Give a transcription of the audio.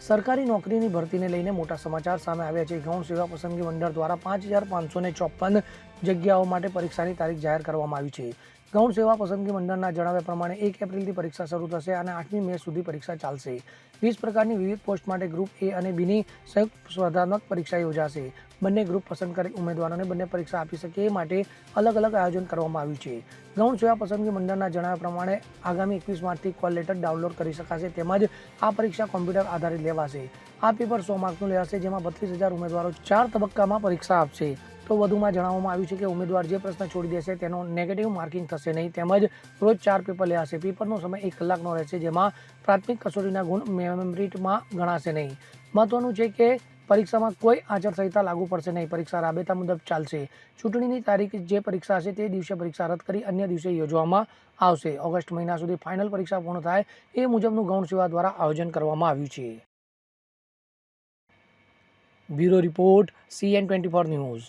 સરકારી નોકરીની ભરતીને લઈને મોટા સમાચાર સામે આવ્યા છે. ગૌણ સેવા પસંદગી મંડળ દ્વારા પાંચ હજાર પાંચસો ચોપન જગ્યાઓ માટે પરીક્ષાની તારીખ જાહેર કરવામાં આવી છે. ગૌણ સેવા પસંદગી મંડળના જણાવ્યા પ્રમાણે એક એપ્રિલથી પરીક્ષા શરૂ થશે અને આઠમી મે સુધી પરીક્ષા ચાલશે. વીસ પ્રકારની વિવિધ પોસ્ટ માટે ગ્રુપ એ અને બીની સંયુક્ત સ્પર્ધાત્મક પરીક્ષા યોજાશે. બંને ગ્રુપ પસંદ કરેલ ઉમેદવારોને બંને પરીક્ષા આપી શકે એ માટે અલગ અલગ આયોજન કરવામાં આવ્યું છે. ગૌણ સેવા પસંદગી મંડળના જણાવ્યા પ્રમાણે આગામી એકવીસ માર્ચથી કોલ લેટર ડાઉનલોડ કરી શકાશે તેમજ આ પરીક્ષા કોમ્પ્યુટર આધારિત લેવાશે. આ પેપર સો માર્કનું લેવાશે જેમાં બત્રીસ હજાર ઉમેદવારો ચાર તબક્કામાં પરીક્ષા આપશે. તો વધુમાં જણાવવામાં આવ્યું છે કે ઉમેદવાર જે પ્રશ્ન છોડી દેશે તેનો નેગેટિવ માર્કિંગ થશે નહીં. તેમજ રોજ ચાર પેપર લેવાશે પેપરનો સમય એક કલાકનો રહેશે, જેમાં પ્રાથમિક કસોટીના ગુણ મેમરીટમાં ગણાશે નહીં. મહત્વનું છે કે પરીક્ષામાં કોઈ આચારસંહિતા લાગુ પડશે નહીં. પરીક્ષા રાબેતા મુજબ ચાલશે. ચૂંટણીની તારીખ જે પરીક્ષા હશે તે દિવસે પરીક્ષા રદ કરી અન્ય દિવસે યોજવામાં આવશે. ઓગસ્ટ મહિના સુધી ફાઇનલ પરીક્ષા પૂર્ણ થાય એ મુજબનું ગૌણ સેવા દ્વારા આયોજન કરવામાં આવ્યું છે. Bureau report CN twenty four news.